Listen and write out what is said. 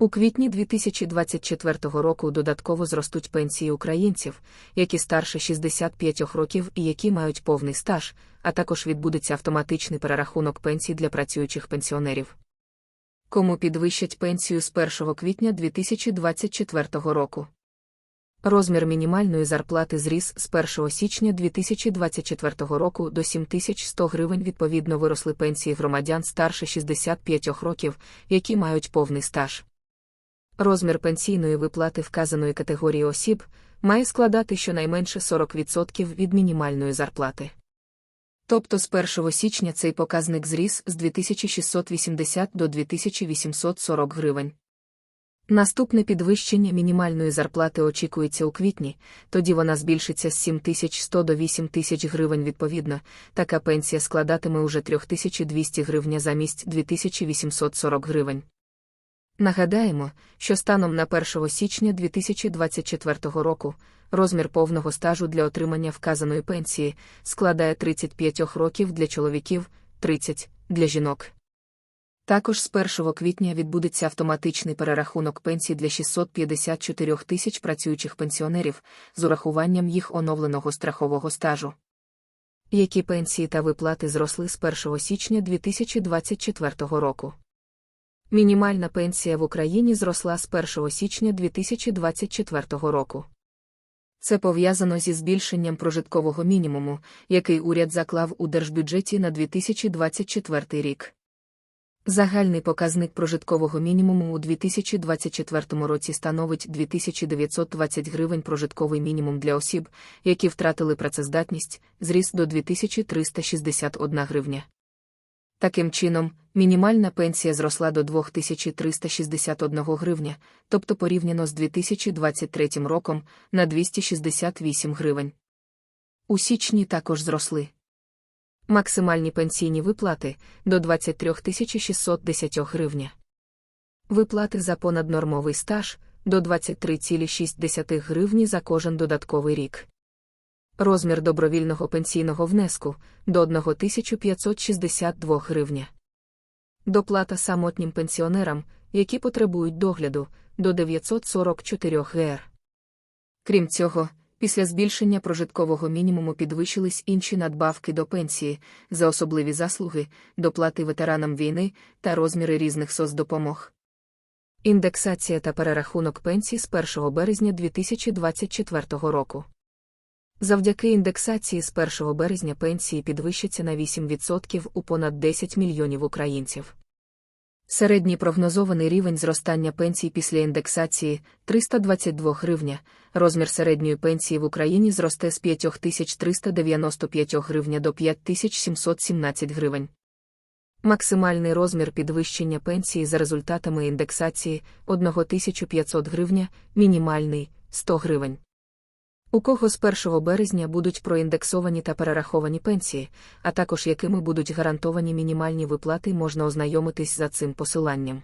У квітні 2024 року додатково зростуть пенсії українців, які старше 65 років і які мають повний стаж, а також відбудеться автоматичний перерахунок пенсій для працюючих пенсіонерів. Кому підвищать пенсію з 1 квітня 2024 року? Розмір мінімальної зарплати зріс з 1 січня 2024 року до 7100 гривень. Відповідно, виросли пенсії громадян старше 65 років, які мають повний стаж. Розмір пенсійної виплати вказаної категорії осіб має складати щонайменше 40% від мінімальної зарплати. Тобто з 1 січня цей показник зріс з 2680 до 2840 гривень. Наступне підвищення мінімальної зарплати очікується у квітні, тоді вона збільшиться з 7100 до 8000 гривень відповідно, така пенсія складатиме уже 3200 гривня замість 2840 гривень. Нагадаємо, що станом на 1 січня 2024 року розмір повного стажу для отримання вказаної пенсії складає 35 років для чоловіків, 30 для жінок. Також з 1 квітня відбудеться автоматичний перерахунок пенсій для 654 тисяч працюючих пенсіонерів з урахуванням їх оновленого страхового стажу. Які пенсії та виплати зросли з 1 січня 2024 року? Мінімальна пенсія в Україні зросла з 1 січня 2024 року. Це пов'язано зі збільшенням прожиткового мінімуму, який уряд заклав у держбюджеті на 2024 рік. Загальний показник прожиткового мінімуму у 2024 році становить 2920 гривень прожитковий мінімум для осіб, які втратили працездатність, зріс до 2361 гривня. Таким чином, мінімальна пенсія зросла до 2361 гривня, тобто порівняно з 2023 роком на 268 гривень. У січні також зросли. Максимальні пенсійні виплати до 23 610 гривня. Виплати за понаднормовий стаж до 23,6 гривні за кожен додатковий рік. Розмір добровільного пенсійного внеску до 1562 гривня. Доплата самотнім пенсіонерам, які потребують догляду, до 944 гр. Крім цього, після збільшення прожиткового мінімуму підвищились інші надбавки до пенсії за особливі заслуги, доплати ветеранам війни та розміри різних соцдопомог. Індексація та перерахунок пенсій з 1 березня 2024 року. Завдяки індексації з 1 березня пенсії підвищаться на 8% у понад 10 мільйонів українців. Середній прогнозований рівень зростання пенсій після індексації 322 гривня. Розмір середньої пенсії в Україні зросте з 5395 гривня до 5717 гривень. Максимальний розмір підвищення пенсії за результатами індексації 1500 гривня, мінімальний 100 гривень. У кого з 1 березня будуть проіндексовані та перераховані пенсії, а також якими будуть гарантовані мінімальні виплати, можна ознайомитись за цим посиланням.